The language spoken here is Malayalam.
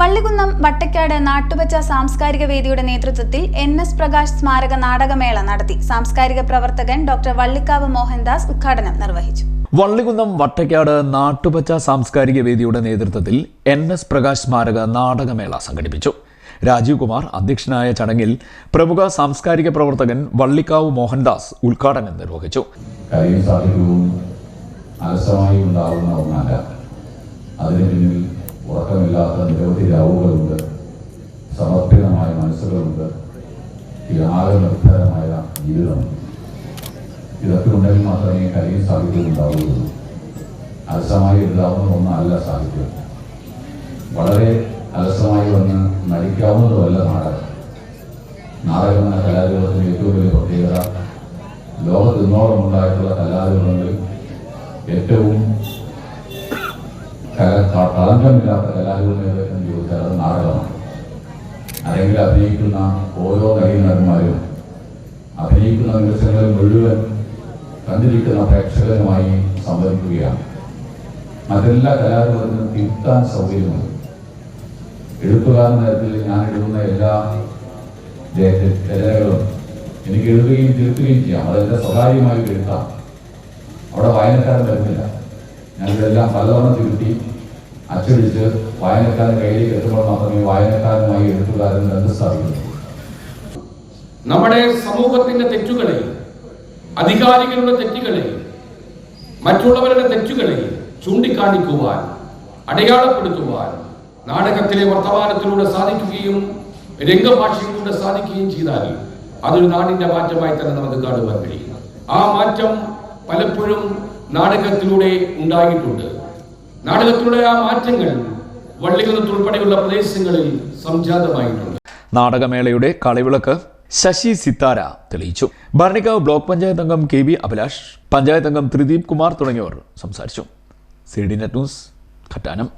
വള്ളികുന്നം വട്ടക്കാട് നാട്ടുപച്ച സാംസ്കാരിക വേദിയുടെ നേതൃത്വത്തിൽ എൻ എസ് പ്രകാശ് സ്മാരക നാടകമേള നടത്തി. സാംസ്കാരിക പ്രവർത്തകൻ ഡോക്ടർ വള്ളിക്കാവ് മോഹൻദാസ് ഉദ്ഘാടനം നിർവഹിച്ചു. വള്ളികുന്നം വട്ടക്കാട് നാട്ടുപച്ച സാംസ്കാരിക വേദിയുടെ നേതൃത്വത്തിൽ എൻ എസ് പ്രകാശ് സ്മാരക നാടകമേള സംഘടിപ്പിച്ചു. രാജീവ് കുമാർ അധ്യക്ഷനായ ചടങ്ങിൽ പ്രമുഖ സാംസ്കാരിക പ്രവർത്തകൻ വള്ളിക്കാവ് മോഹൻദാസ് ഉദ്ഘാടനം നിർവഹിച്ചു. അലസമായി ഉണ്ടാകുന്ന ഒന്നല്ല അതിന് പിന്നിൽ ഉറക്കമില്ലാത്ത നിരവധി രാവുകളുണ്ട്. സമർപ്പിതമായ മനസ്സുകളുണ്ട്. ത്യാഗനിർഭരമായ ജീവിതമുണ്ട് ഇതൊക്കെ ഉണ്ടെങ്കിൽ മാത്രമേ കരയും സാഹിത്യവും ഉണ്ടാവുകയുള്ളൂ. അലസമായി ഉണ്ടാവുന്ന ഒന്നല്ല സാഹിത്യം. വളരെ അലസമായി വന്ന് നടിക്കാവുന്നതുമല്ല നാടകം. നാടകം എന്ന കലാരൂപത്തിന് ഏറ്റവും വലിയ പ്രത്യേകത ലോകത്തിനോളം ഉണ്ടായിട്ടുള്ള കലാരൂപങ്ങളിൽ ഏറ്റവും കളങ്കമില്ലാത്ത കലാരൂപം എന്ന് ചോദിച്ചാൽ അത് നാടകമാണ്. അല്ലെങ്കിൽ അഭിനയിക്കുന്ന ഓരോ നടീനടന്മാരും അഭിനയിക്കുന്ന നിമിഷങ്ങളിൽ മുഴുവൻ കണ്ടിരിക്കുന്ന പ്രേക്ഷകരുമായി സംവദിക്കുകയാണ്. മറ്റെല്ലാ കലാരൂപത്തിനും തിരുത്താൻ സൗകര്യമുണ്ട്. എഴുത്തുകാരൻ തരത്തിൽ ഞാൻ എഴുതുന്ന എല്ലാ രചനകളും എനിക്ക് എഴുതുകയും തിരുത്തുകയും ചെയ്യാം. അതെല്ലാം സ്വകാര്യമായി എഴുതാം അവിടെ വായനക്കാരൻ വരുന്നില്ല. ഞാനിതെല്ലാം പലതവണ തിരുത്തി അച്ചടിച്ച് വായനക്കാരൻ കയ്യിലേക്ക് എത്തുമ്പോൾ മാത്രമേ വായനക്കാരനുമായി എഴുത്തുകാരൻ ബന്ധം നമ്മുടെ സമൂഹത്തിന്റെ തെറ്റുകളെ അധികാരികളുടെ തെറ്റുകളെ മറ്റുള്ളവരുടെ തെറ്റുകളെ ചൂണ്ടിക്കാണിക്കുവാൻ അടയാളപ്പെടുത്തുവാൻ നാടകത്തിലെ വർത്തമാനത്തിലൂടെ സാധിക്കുകയും രംഗഭാഷയിലൂടെ സാധിക്കുകയും ചെയ്താൽ അതൊരു നാടിന്റെ മാറ്റമായി തന്നെ നമുക്ക് കാണുവാൻ കഴിയും. ആ മാറ്റം പലപ്പോഴും നാടകത്തിലൂടെ ഉണ്ടായിട്ടുണ്ട്. നാടകത്തിലൂടെ ആ മാറ്റങ്ങൾ വള്ളികുന്നത്തുൾപ്പെടെയുള്ള പ്രദേശങ്ങളിൽ സംജാതമായിട്ടുണ്ട്. നാടകമേളയുടെ കളിവിളക്ക് ശശി സിത്താര തെളിയിച്ചു. ഭരണിക്കാവ് ബ്ലോക്ക് പഞ്ചായത്ത് അംഗം കെ വി അഭിലാഷ് പഞ്ചായത്ത് അംഗം ത്രിദീപ് കുമാർ തുടങ്ങിയവർ സംസാരിച്ചു. C D net news ഖട്ടാനം